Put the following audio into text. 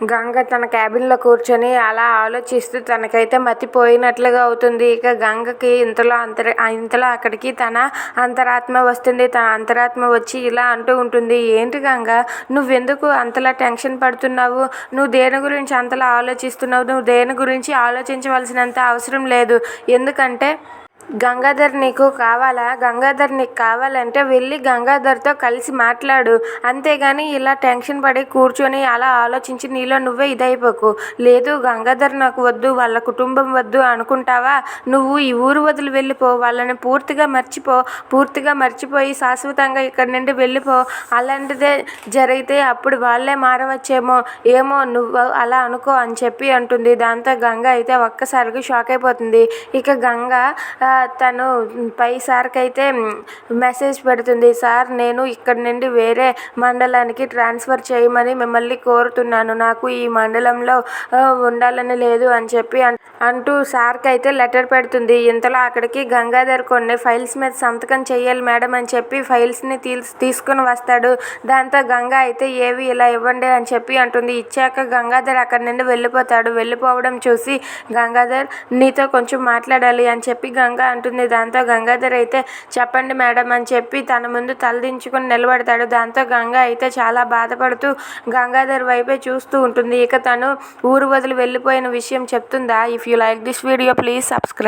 గంగ తన క్యాబిన్లో కూర్చొని అలా ఆలోచిస్తూ తనకైతే మతిపోయినట్లుగా అవుతుంది. ఇక గంగకి ఇంతలో అంతర ఇంతలో అక్కడికి తన అంతరాత్మ వస్తుంది. తన అంతరాత్మ వచ్చి ఇలా అంటూ ఉంటుంది. ఏంటి గంగ? నువ్వెందుకు అంతలా టెన్షన్ పడుతున్నావు? నువ్వు దేని గురించి అంతలా ఆలోచిస్తున్నావు? నువ్వు దేని గురించి ఆలోచించవలసినంత అవసరం లేదు. ఎందుకంటే గంగాధర్ నీకు కావాలా? గంగాధర్ నీకు కావాలంటే వెళ్ళి గంగాధర్తో కలిసి మాట్లాడు. అంతేగాని ఇలా టెన్షన్ పడి కూర్చొని అలా ఆలోచించి నీలో నువ్వే ఇదైపోకు. లేదు గంగాధర్ నాకు వద్దు వాళ్ళ కుటుంబం వద్దు అనుకుంటావా? నువ్వు ఈ ఊరు వదిలి వెళ్ళిపో వాళ్ళని పూర్తిగా మర్చిపో పూర్తిగా మర్చిపోయి శాశ్వతంగా ఇక్కడి నుండి వెళ్ళిపో. అలాంటిదే జరిగితే అప్పుడు వాళ్ళే మారవచ్చేమో ఏమో నువ్వు అలా అనుకో అని చెప్పి అంటుంది. దాంతో గంగ అయితే ఒక్కసారిగా షాక్ అయిపోతుంది. ఇక గంగ తను పై సార్కి అయితే మెసేజ్ పెడుతుంది సార్ నేను ఇక్కడి నుండి వేరే మండలానికి ట్రాన్స్ఫర్ చేయమని మిమ్మల్ని కోరుతున్నాను. నాకు ఈ మండలంలో ఉండాలని లేదు అని చెప్పి అంటూ సార్కి అయితే లెటర్ పెడుతుంది. ఇంతలో అక్కడికి గంగాధర్ కొన్ని ఫైల్స్ మీద సంతకం చేయాలి మేడం అని చెప్పి ఫైల్స్ని తీస్ తీసుకుని వస్తాడు. దాంతో గంగా అయితే ఏవి ఇలా ఇవ్వండి అని చెప్పి అంటుంది. ఇచ్చాక గంగాధర్ అక్కడి నుండి వెళ్ళిపోతాడు. వెళ్ళిపోవడం చూసి గంగాధర్ నీతో కొంచెం మాట్లాడాలి అని చెప్పి గంగా అంటుంది. దాంతో గంగాధర్ అయితే చెప్పండి మేడం అని చెప్పి తన ముందు తలదించుకుని నిలబడతాడు. దాంతో గంగా అయితే చాలా బాధపడుతూ గంగాధర్ వైపే చూస్తూ ఉంటుంది. ఇక తను ఊరు వదిలి వెళ్ళిపోయిన విషయం చెప్తుందా? If you like this video please subscribe